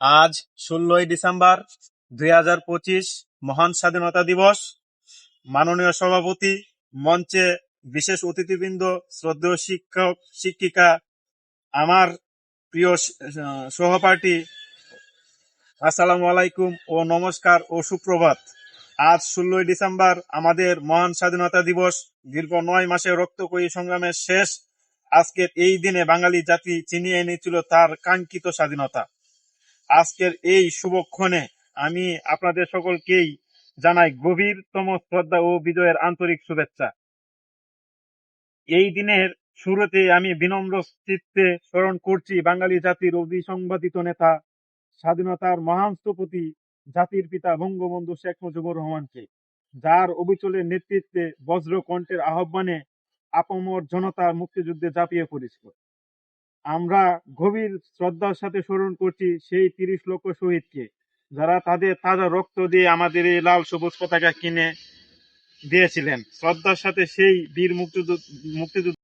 আজ ষোলোই ডিসেম্বর দুই হাজার পঁচিশ মহান স্বাধীনতা দিবস। মাননীয় সভাপতি মঞ্চে বিশেষ অতিথিবৃন্দ, শ্রদ্ধেয় শিক্ষক, শিক্ষিকা, আমার প্রিয় সহপাঠী, আসসালামু আলাইকুম ও নমস্কার ও সুপ্রভাত। আজ ষোলোই ডিসেম্বর আমাদের মহান স্বাধীনতা দিবস। দীর্ঘ নয় মাসের রক্তকয়ী সংগ্রামের শেষ। আজকের এই দিনে বাঙালি জাতি চিনিয়ে এনেছিল তার কাঙ্ক্ষিত স্বাধীনতা। আজকের এই শুভক্ষণে আমি আপনাদের সকলকেই জানাই গভীরতম শ্রদ্ধা ও বিজয়ের আন্তরিক শুভেচ্ছা। এই দিনের শুরুতে আমি বিনম্র চিত্তে স্মরণ করছি বাঙালি জাতির অবিসংবাদিত নেতা, স্বাধীনতার মহান স্থপতি, জাতির পিতা বঙ্গবন্ধু শেখ মুজিবুর রহমানকে, যার অবিচলের নেতৃত্বে বজ্র কণ্ঠের আহ্বানে আপামর জনতা মুক্তিযুদ্ধে ঝাঁপিয়ে পড়েছিল। আমরা গভীর শ্রদ্ধার সাথে স্মরণ করছি সেই তিরিশ লক্ষ শহীদকে, যারা তাদের তাজা রক্ত দিয়ে আমাদের এই লাল সবুজ পতাকা কিনে দিয়েছিলেন। শ্রদ্ধার সাথে সেই বীর মুক্তিযুদ্ধ মুক্তিযুদ্ধ